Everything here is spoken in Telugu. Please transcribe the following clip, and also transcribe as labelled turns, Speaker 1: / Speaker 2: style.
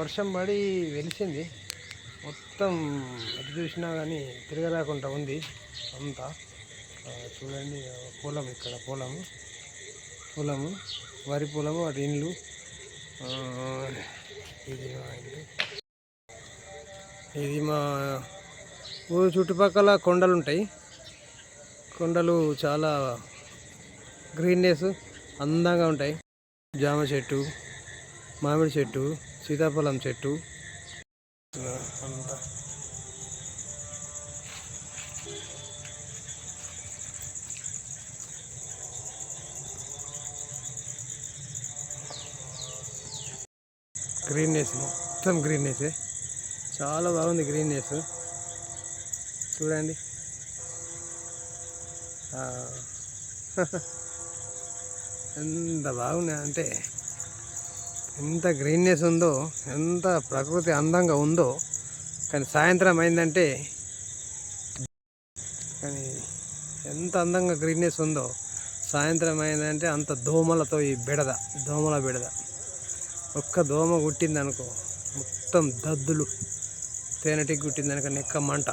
Speaker 1: వర్షం పడి వెలిసింది. మొత్తం ఎటు చూసినా కానీ తిరగలేకుండా ఉంది అంతా. చూడండి పొలం ఇక్కడ పొలము పొలము వరి పొలము అటు ఇండ్లు. ఇది మా ఇల్లు ఇది మా ఊరు చుట్టుపక్కల కొండలు ఉంటాయి కొండలు చాలా గ్రీన్నెస్ అందంగా ఉంటాయి. జామ చెట్టు మామిడి చెట్టు సీతాఫలం చెట్టు. గ్రీన్నెస్ మొత్తం గ్రీన్నెస్ చాలా బాగుంది గ్రీన్నెస్ చూడండి. ఎంత బాగున్నాయి అంటే ఎంత గ్రీన్నెస్ ఉందో ఎంత ప్రకృతి అందంగా ఉందో కానీ సాయంత్రం అయిందంటే కానీ ఎంత అందంగా గ్రీన్నెస్ ఉందో సాయంత్రం అయిందంటే అంత దోమలతో ఈ బెడద దోమల బెడద. ఒక్క దోమ కుట్టిందనుకో మొత్తం దద్దులు తేనెటికి కుట్టిందనుక నెక్క మంట.